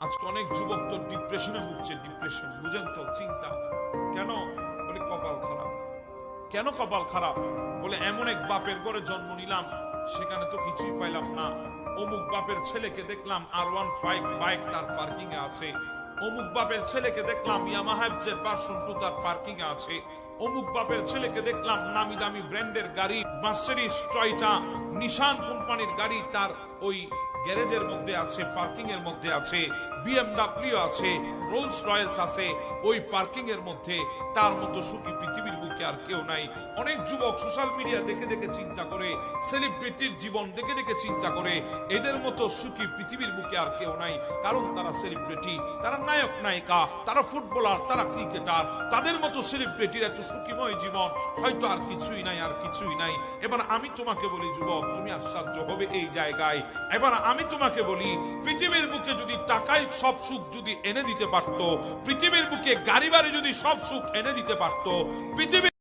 আজকে অনেক যুবক তো ডিপ্রেশনে ভুগছে ডিপ্রেশন বুঝেন তো, চিন্তা। কেন? বলে, কপাল খারাপ। কেন কপাল খারাপ? বলে, এমন এক বাপের ঘরে জন্ম নিলাম, সেখানে তো কিছুই পাইলাম না। অমুক বাপের ছেলেকে দেখলাম আর ওয়ান ফাইভ বাইক তার পার্কিং এ আছে। অমুক বাপের ছেলেকে দেখলাম ইয়ামাহাজের পার্সন টু তার পার্কিং এ আছে। অমুক বাপের ছেলেকে দেখলাম নামি দামি ব্র্যান্ডের গাড়ি মার্সিডিস টয়টা নিশান কোম্পানির গাড়ি তার ওই গ্যারেজের মধ্যে আছে পার্কিং এর মধ্যে আছে বিএমডাব্লিউ আছে রোলস রয়েলস আছে, ওই পার্কিং এর মধ্যে, তার মতো সুখী পৃথিবীর বুকে আর কেউ নাই। অনেক যুবক সোশ্যাল মিডিয়া দেখে দেখে চিন্তা করে সেলিব্রিটির জীবন দেখে দেখে চিন্তা করে, এদের মতো সুখী পৃথিবীর বুকে আর কেউ নাই। কারণ তারা সেলিব্রিটি তারা নায়ক, নায়িকা, তারা ফুটবলার তারা ক্রিকেটার তাদের মতো সেলিব্রিটির এত সুখীময় জীবন, হয়তো আর কিছুই নাই, আর কিছুই নাই। এবার আমি তোমাকে বলি, যুবক, তুমি আশ্চর্য হবে এই জায়গায়। এবার আমি তোমাকে বলি, পৃথিবীর বুকে যদি টাকায় সব সুখ যদি এনে দিতে পারতো পৃথিবীর বুকে গাড়ি বাড়ি যদি সব সুখ এনে দিতে পারতো পৃথিবীর